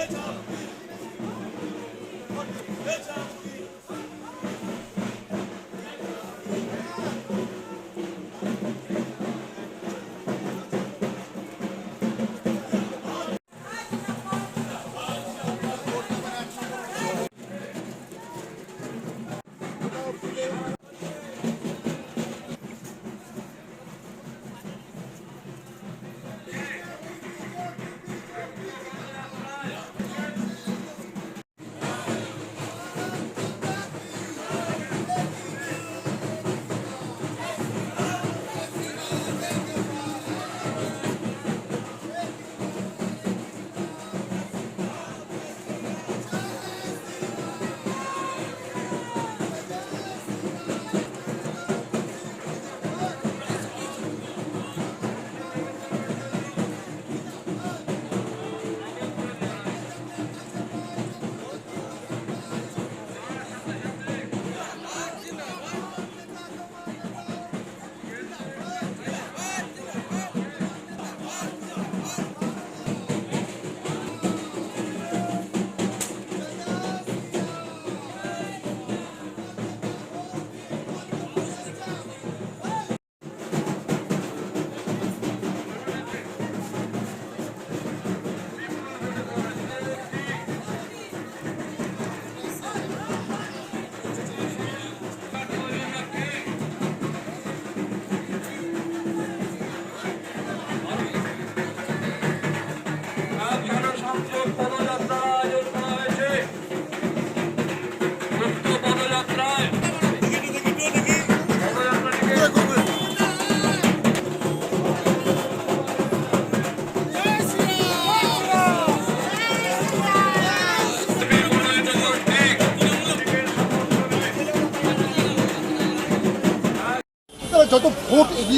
Let's go.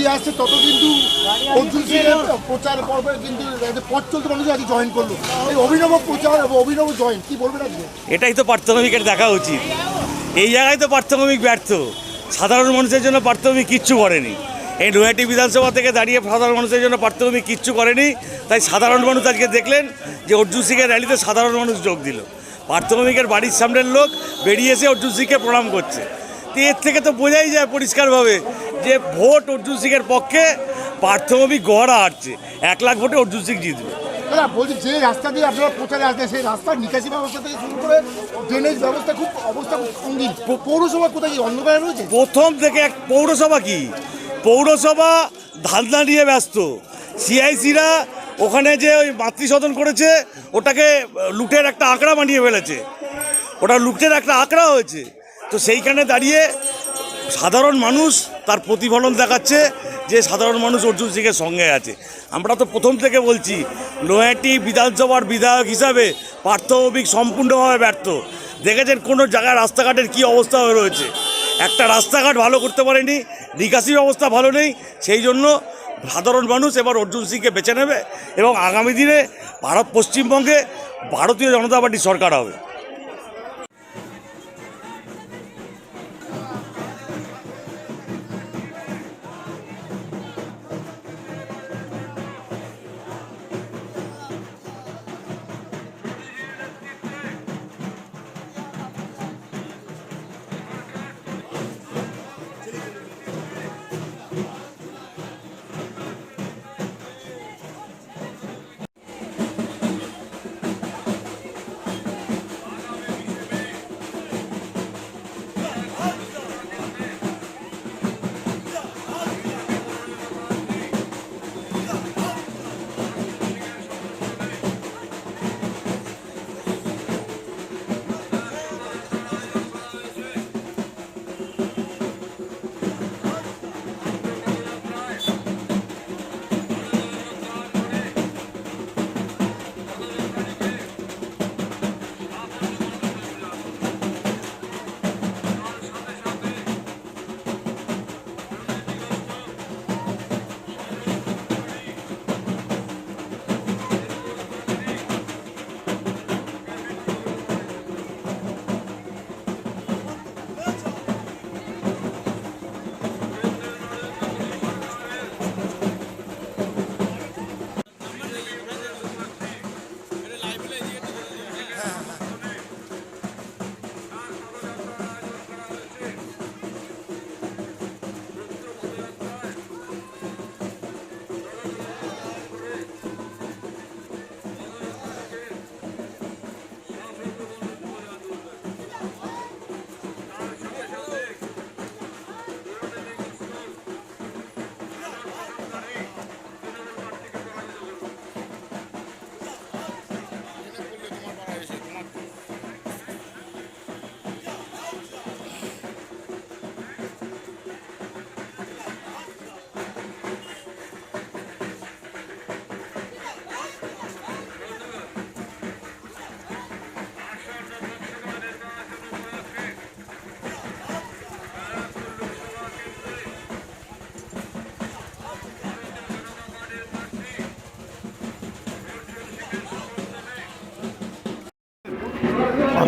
এগিয়ে আসছে তত কিন্তু প্রচার পর্বে কিন্তু পথ চলতে মানুষ আজকে জয়েন করল। এই অভিনব প্রচার অভিনব জয়েন কি বলবেন আজকে? এটাই তো পার্থভূমিকের দেখা উচিত। এই জায়গায় তো পার্থভূমিক ব্যর্থ। সাধারণ মানুষের জন্য পার্থভূমিক কিচ্ছু করেনি। এই নৈহাটি বিধানসভা থেকে দাঁড়িয়ে সাধারণ মানুষের জন্য পার্থভূমিক কিচ্ছু করেনি। তাই সাধারণ মানুষ আজকে দেখলেন যে অর্জুন সিংয়ের র্যালিতে সাধারণ মানুষ যোগ দিল। পার্থভূমিকের বাড়ির সামনের লোক বেরিয়ে এসে অর্জুন সিংকে প্রণাম করছে। এর থেকে তো বোঝাই যায় পরিষ্কারভাবে যে ভোট অর্জুন সিংয়ের পক্ষে পার্থভূমিক গড়া হাঁটছে এক লাখ ভোটে অর্জুন সিং জিতবে। দাদা বলছি যে রাস্তা দিয়ে আপনারা প্রচারে আসছেন সেই রাস্তার নিকাশি ব্যবস্থা থেকে শুরু করে ড্রেনেজ ব্যবস্থা খুব অবস্থা খুব সঙ্গীন। পৌরসভা কোথায় অন্ধকারে রয়েছে? প্রথম থেকে এক পৌরসভা কি? পৌরসভা ধান্দা নিয়ে ব্যস্ত। সিআইসিরা ওখানে যে ওই মাতৃসদন করেছে ওটাকে লুটের একটা আঁকড়া বানিয়ে ফেলেছে। ওটা লুটের একটা আঁকড়া হয়েছে। তো সেইখানে দাঁড়িয়ে সাধারণ মানুষ তার প্রতিফলন দেখাচ্ছে যে সাধারণ মানুষ অর্জুন সিংয়ের সঙ্গে আছে। আমরা তো প্রথম থেকে বলছি, নয়াটি বিধানসভার বিধায়ক হিসাবে পার্থভৌমিক সম্পূর্ণভাবে ব্যর্থ। দেখেছেন কোনো জায়গায় রাস্তাঘাটের কী অবস্থা হয়ে রয়েছে? একটা রাস্তাঘাট ভালো করতে পারেনি, নিকাশি ব্যবস্থা ভালো নেই, সেই জন্য সাধারণ মানুষ এবার অর্জুন সিংকে বেছে নেবে এবং আগামী দিনে ভারত পশ্চিমবঙ্গে ভারতীয় জনতা পার্টি সরকার হবে।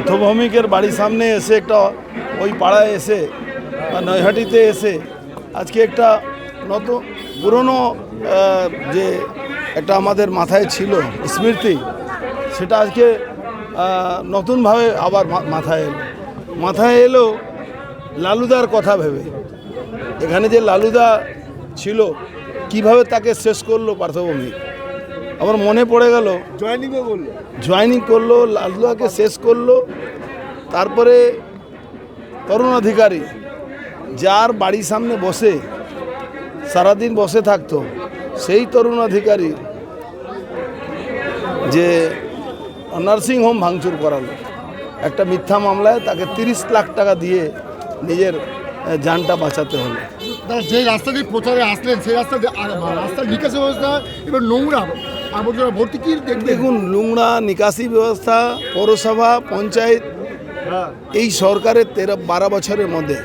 অর্থভৌমিকের বাড়ির সামনে এসে একটা ওই পাড়ায় এসে বা নৈহাটিতে এসে আজকে একটা নতুন পুরনো যে একটা আমাদের মাথায় ছিল স্মৃতি, সেটা আজকে নতুনভাবে আবার মাথায় এলো। মাথায় এলো লালুদার কথা ভেবে। এখানে যে লালুদা ছিল, কীভাবে তাকে শেষ করল পার্থভৌমিক? আমার মনে পড়ে গেল। জয়েনিংও বলল জয়েনিং করল লালুয়াকে শেষ করল। তারপরে তরুণ অধিকারী যার বাড়ির সামনে বসে সারাদিন বসে থাকতো সেই তরুণ অধিকারী যে নার্সিং হোম ভাঙচুর করালো। একটা মিথ্যা মামলায় তাকে তিরিশ লাখ টাকা দিয়ে নিজের জানটা বাঁচাতে হলো। যে রাস্তা দিয়ে প্রচারে আসলেন সেই রাস্তা রাস্তার নিকাশি ব্যবস্থা এবার নোংরা। আবর্জনা ভর্তি কি দেখুন নোংরা নিকাশি ব্যবস্থা পৌরসভা পঞ্চায়েত এই সরকারের তেরো বারো বছরের মধ্যে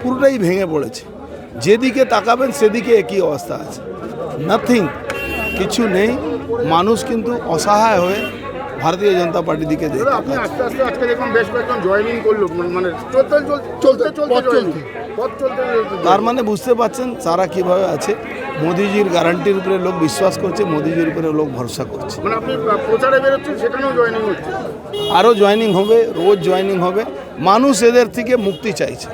পুরোটাই ভেঙে পড়েছে। যেদিকে তাকাবেন সেদিকে একই অবস্থা আছে। নাথিং কিছু নেই। মানুষ কিন্তু অসহায় হয়ে ভারতীয় জনতা পার্টির দিকে আপনি আস্তে আস্তে আজকে দেখুন বেশ কয়েকজন জয়েনিং করল মানে চলতে চলতে চলতে পথ চলতে। পথ চলতে চলতে তার মানে বুঝতে পারছেন তারা কীভাবে আছে। মোদিজির গ্যারান্টির উপরে লোক বিশ্বাস করছে মোদিজির উপরে লোক ভরসা করছে। মানে আপনি প্রচারে বেরোচ্ছেন সেখানেও জয়েনিং হচ্ছে। আরও জয়েনিং হবে রোজ জয়েনিং হবে। মানুষ এদের থেকে মুক্তি চাইছে।